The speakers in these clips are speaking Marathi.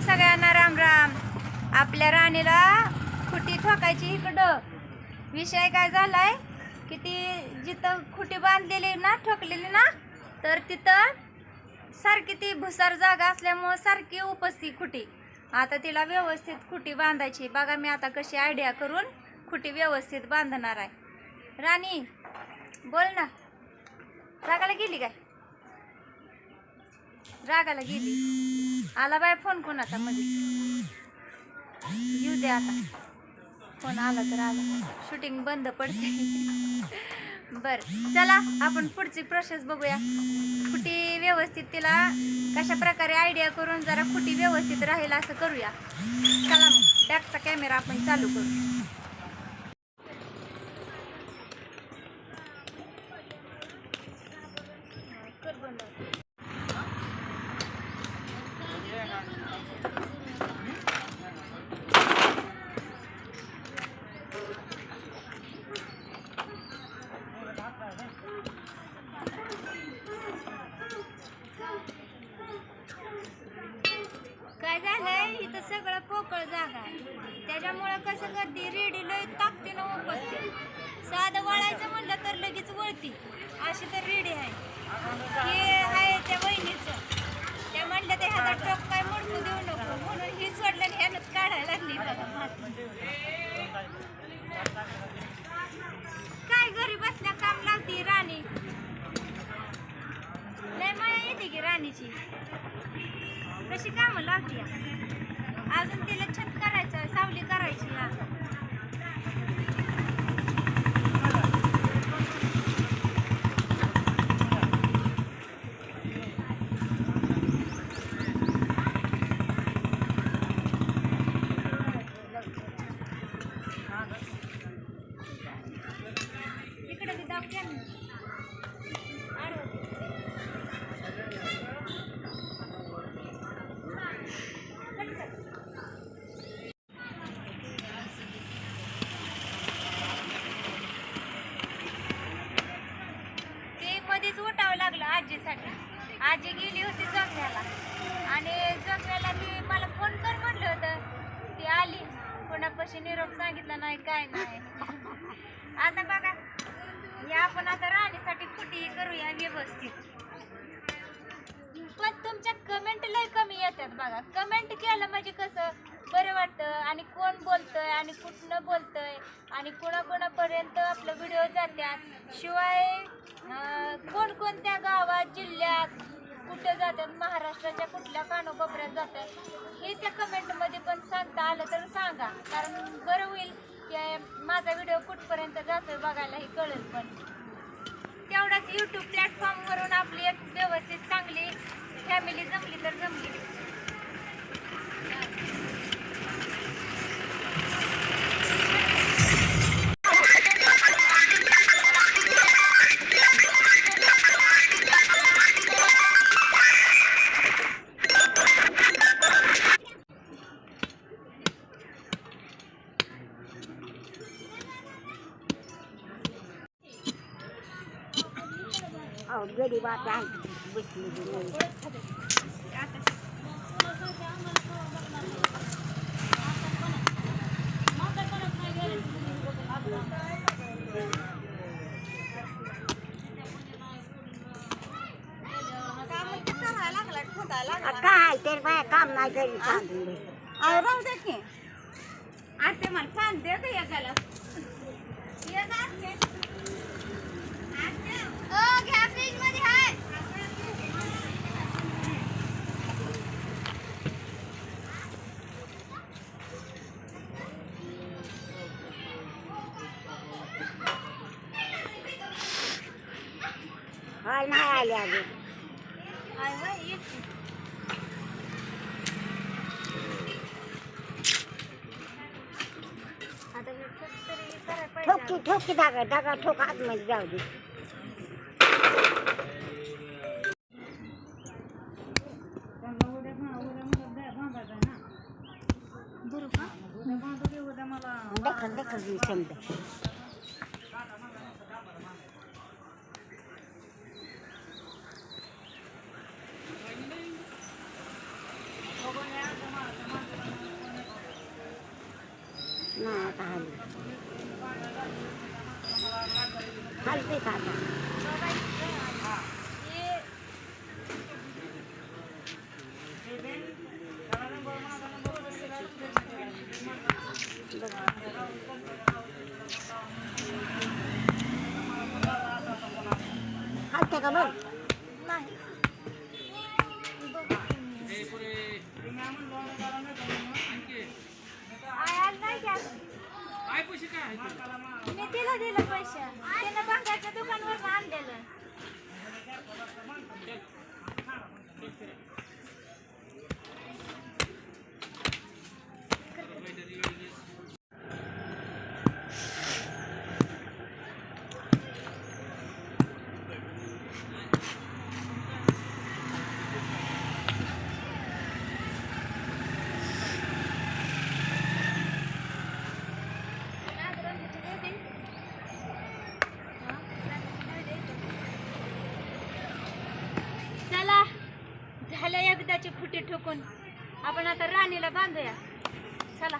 सगळ्यांना राम राम. आपल्या राणीला खुटी ठोकायची इकडं. विषय काय झालाय? की ती जिथं खुटी बांधलेली ना ठोकलेली ना तर तिथं सारखी ती भुसार जागा असल्यामुळं सारखी उपसती खुटी. आता तिला व्यवस्थित खुटी बांधायची. बघा मी आता कशी आयडिया करून खुटी व्यवस्थित बांधणार आहे. राणी बोल ना. रागाला गेली काय? रागाला गेली. आला बाय फोन कोणाचा मध्ये? येऊ दे आता. फोन आला तर आला. शूटिंग बंद पडते बर चला आपण पुढची प्रोसेस बघूया. खुटी व्यवस्थित तिला कशा प्रकारे आयडिया करून जरा खुटी व्यवस्थित राहील असं करूया. चला मग बॅकचा कॅमेरा आपण चालू करू बंद. काय झालंय इथं मोकळ जागा आहे. त्याच्यामुळं कसं करते रेडी लय ताकदीनं उपसते साधं वळायचं म्हणलं तर लगेच वळती. अशी तर रेडी आहे. हे आहे त्या वहिनीचं. त्या म्हणल्या त्या ह्याचा टोक काय मोडकू देऊ नको. म्हणून ही सोडलं आणि ह्यानंच काढायला लागली बघा. काय घरी बसल्या काम लावती राणी? लय माया येते की राणीची? कशी कामं लावती अजून तिला छत करायचं सावली करायची आजी गेली होती जगण्याला आणि जगण्याला मी मला फोन कर म्हटलं होतं. ती आली. कोणापाशी निरोप सांगितला नाही काय नाही. आता बघा. या आपण आता राहण्यासाठी कुठेही करूया व्यवस्थित. पण तुमच्या कमेंट लय कमी येतात बघा. कमेंट केलं म्हणजे कसं? बरं वाटतं. आणि कोण बोलतंय आणि कुठनं बोलतंय? आणि कोणाकोणापर्यंत आपलं व्हिडिओ जात्यात? शिवाय कोणकोणत्या गावात जिल्ह्यात कुठं जातात महाराष्ट्राच्या कुठल्या कानोकोपऱ्यात जातात हे त्या कमेंटमध्ये पण सांगता आलं तर सांगा. कारण बरं होईल की माझा व्हिडिओ कुठपर्यंत जातोय बघायलाही कळेल पण. तेवढाच यूट्यूब प्लॅटफॉर्मवरून आपली एक व्यवस्थित चांगली फॅमिली जमली तर जमली. गरीबात काय तर बाया काम नाही घरी राहू दे की आते मला पान दे एकाला काय नाही आले अजून. हाय होय, की. हे करायला पाहिजे ठोकी ठोकी धागा धागा ठोक आतमध्ये जाऊ दे. का? देखल मी समजा बघून या. नाही आता हल्ली हलते का आता हे हलते का बघ नाही आयाला नाही घ्या. मी तिला दिलं पैसे त्यानं बंगाच्या दुकानवर आणलेलं चला झालं एकदाची फुटी आपण आता राणीला बांधूया. चला.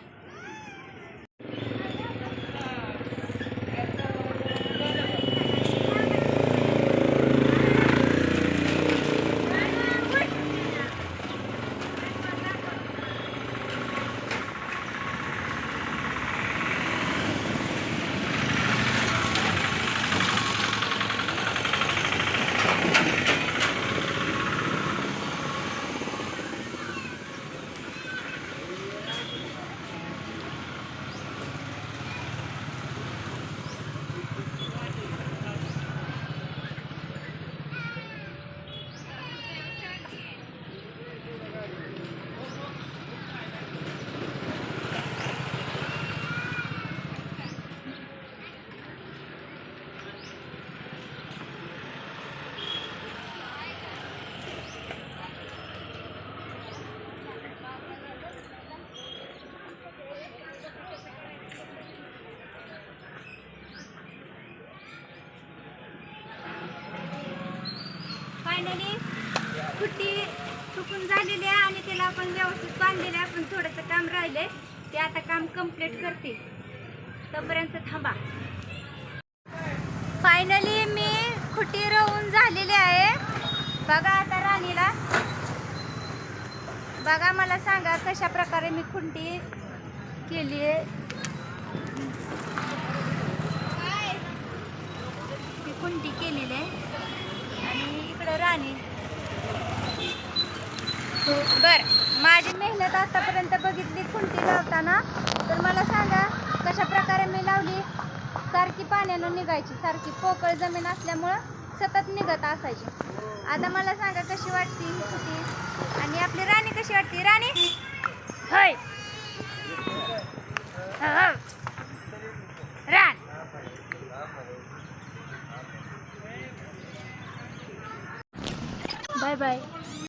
फायनली फुटी चुकून झालेली आहे आणि त्याला आपण व्यवस्थित बांधलेलं आहे पण थोडंसं काम राहिलंय. ते आता काम कंप्लीट करते तोपर्यंत थांबा. फायनली मी खुटी रोवून झालेली आहे. बघा आता राणीला. बघा मला सांगा कशा प्रकारे मी खुंटी केली आहे. मी खुंटी केलेली आहे. आणि बर माझी मेहनत आतापर्यंत बघितली खुंटी लावताना. तर मला सांगा कशा प्रकारे मी लावली? सारखी पाण्यानं निघायची सारखी पोकळ जमीन असल्यामुळं सतत निघत असायची. आता मला सांगा कशी वाटती ही खुंटी? आणि आपली राणी कशी वाटती? राणी? होय. हो, हो. राण bye bye.